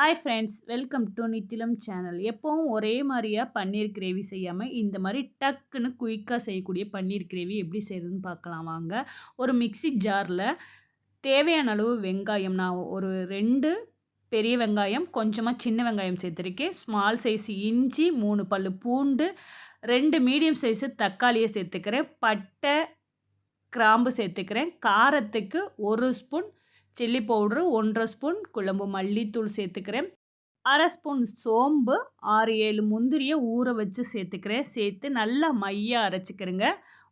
Hi friends welcome to Nithilam channel எப்போவும் ஒரே மாதிரியாக பன்னீர் கிரேவி செய்யாமல் இந்த மாதிரி டக்குன்னு குயிக்காக செய்யக்கூடிய பன்னீர் கிரேவி எப்படி செய்யுதுன்னு பார்க்கலாம் வாங்க. ஒரு மிக்சி ஜாரில் தேவையான அளவு வெங்காயம் நான் ஒரு ரெண்டு பெரிய வெங்காயம் கொஞ்சமாக சின்ன வெங்காயம் சேர்த்துருக்கேன். ஸ்மால் சைஸ் இஞ்சி மூணு பல் பூண்டு ரெண்டு மீடியம் சைஸு தக்காளியை சேர்த்துக்கிறேன். பட்டை கிராம்பு சேர்த்துக்கிறேன். காரத்துக்கு ஒரு ஸ்பூன் சில்லி பவுட்ரு ஒன்றரை ஸ்பூன் குழம்பு மல்லித்தூள் சேர்த்துக்கிறேன். அரை ஸ்பூன் சோம்பு ஆறு ஏழு முந்திரியை ஊற வச்சு சேர்த்துக்கிறேன். சேர்த்து நல்லா மையாக அரைச்சிக்கிறேங்க.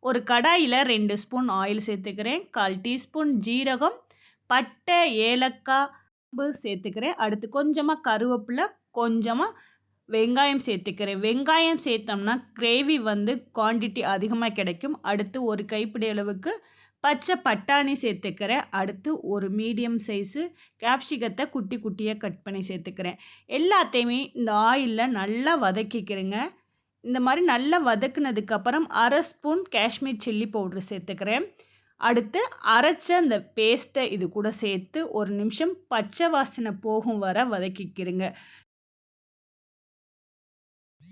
ஒரு கடாயில் ரெண்டு ஸ்பூன் ஆயில் சேர்த்துக்கிறேன். கால் டீஸ்பூன் ஜீரகம் பட்டை ஏலக்காய் சேர்த்துக்கிறேன். அடுத்து கொஞ்சமாக கருவேப்பிலை கொஞ்சமாக வெங்காயம் சேர்த்துக்கிறேன். வெங்காயம் சேர்த்தோம்னா கிரேவி வந்து குவான்டிட்டி அதிகமாக கிடைக்கும். அடுத்து ஒரு கைப்பிடி அளவுக்கு பச்சை பட்டாணி சேர்த்துக்கிறேன் அடுத்து ஒரு மீடியம் சைஸு கேப்சிகத்தை குட்டி குட்டியாக கட் பண்ணி சேர்த்துக்கிறேன். எல்லாத்தையுமே இந்த ஆயிலில் நல்லா வதக்கிக்கிறேங்க. இந்த மாதிரி நல்லா வதக்குனதுக்கப்புறம் அரை ஸ்பூன் காஷ்மீர் சில்லி பவுட்ரு சேர்த்துக்கிறேன். அடுத்து அரைச்ச அந்த பேஸ்ட்டை இது கூட சேர்த்து ஒரு நிமிஷம் பச்சை வாசனை போகும் வர வதக்கிக்கிறேங்க.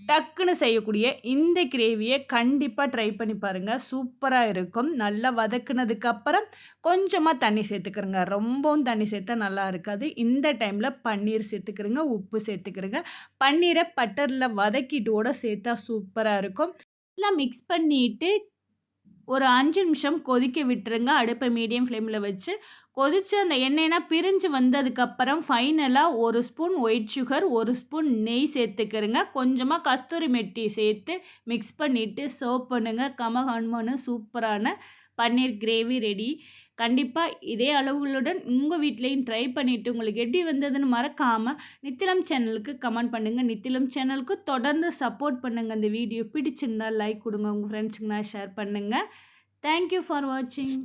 டக்குன்னு செய்யக்கூடிய இந்த கிரேவியை கண்டிப்பாக ட்ரை பண்ணி பாருங்கள் சூப்பராக இருக்கும். நல்லா வதக்குனதுக்கப்புறம் கொஞ்சமாக தண்ணி சேர்த்துக்கிறோங்க. ரொம்பவும் தண்ணி சேர்த்தா நல்லா இருக்காது. இந்த டைமில் பன்னீர் சேர்த்துக்கிறோங்க உப்பு சேர்த்துக்கிறோங்க. பன்னீரை பட்டரில் வதக்கிட்டு கூட சேர்த்தா சூப்பராக இருக்கும். எல்லாம் மிக்ஸ் பண்ணிவிட்டு ஒரு அஞ்சு நிமிஷம் கொதிக்க விட்டுருங்க. அடுப்பை மீடியம் ஃப்ளேமில் வச்சு கொதித்து அந்த எண்ணெய்னா பிரிஞ்சு வந்ததுக்கப்புறம் ஃபைனலாக ஒரு ஸ்பூன் ஒயிட் சுகர் ஒரு ஸ்பூன் நெய் சேர்த்துக்கிறங்க கொஞ்சமாக கஸ்தூரி மெட்டி சேர்த்து மிக்ஸ் பண்ணிவிட்டு சர்வ் பண்ணுங்கள் கம சூப்பரான பன்னீர் கிரேவி ரெடி கண்டிப்பாக இதே அளவுகளுடன் உங்கள் வீட்லேயும் ட்ரை பண்ணிவிட்டு உங்களுக்கு எப்படி வந்ததுன்னு மறக்காமல் நித்திலம் சேனலுக்கு கமெண்ட் பண்ணுங்கள் நித்திலம் சேனலுக்கு தொடர்ந்து சப்போர்ட் பண்ணுங்கள் இந்த வீடியோ பிடிச்சிருந்தால் லைக் கொடுங்க. உங்கள் ஃப்ரெண்ட்ஸுக்கு ஷேர் பண்ணுங்கள் தேங்க்யூ ஃபார் வாட்சிங்